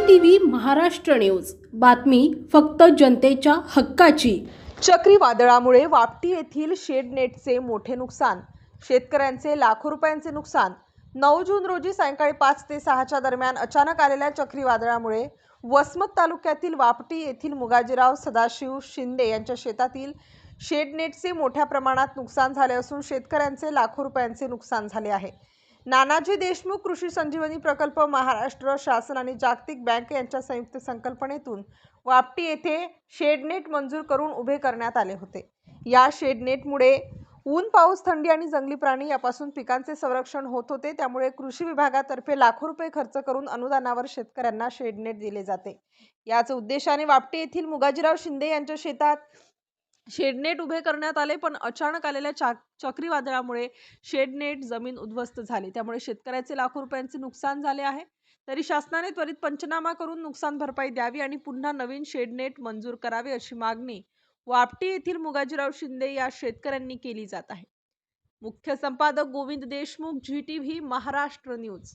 V Maharashtra news. बातमी फक्त जनतेच्या हक्काची. चक्रीवादळामुळे वापटी येथील शेडनेटचे मोठे नुकसान शेतकऱ्यांचे लाखो रुपयांचे नुकसान. नऊ जून रोजी सायंकाळी पाच ते सहाच्या दरम्यान अचानक आलेल्या चक्रीवादळामुळे वसमत तालुक्यातील वापटी येथील मुगाजीराव सदाशिव शिंदे यांच्या शेतातील शेडनेटचे मोठ्या प्रमाणात नुकसान झाले असून शेतकऱ्यांचे लाखो रुपयांचे नुकसान झाले आहे. नानाजी देशमुख कृषी संजीवनी प्रकल्प महाराष्ट्र शासन आणि जागतिक बँक यांच्या संयुक्त संकल्पनेतून वापटी येथे शेडनेट मंजूर करून उभे करण्यात आले होते. या शेडनेटमुळे ऊन पाऊस थंडी आणि जंगली प्राणी यापासून पिकांचे संरक्षण होत होते. त्यामुळे कृषी विभागातर्फे लाखो रुपये खर्च करून अनुदानावर शेतकऱ्यांना शेडनेट दिले जाते. याच उद्देशाने वापटी येथील मुगाजीराव शिंदे यांच्या शेतात शेडनेट उभे करण्यात आले पण अचानक आलेल्या चा चक्रीवादळामुळे शेडनेट जमीन उद्ध्वस्त झाली. त्यामुळे शेतकऱ्याचे लाखो रुपयांचे नुकसान झाले आहे. तरी शासनाने त्वरित पंचनामा करून नुकसान भरपाई द्यावी आणि पुन्हा नवीन शेडनेट मंजूर करावे अशी मागणी वापटी येथील मुगाजीराव शिंदे या शेतकऱ्यांनी केली जात आहे. मुख्य संपादक Govind Deshmukh G T V Maharashtra news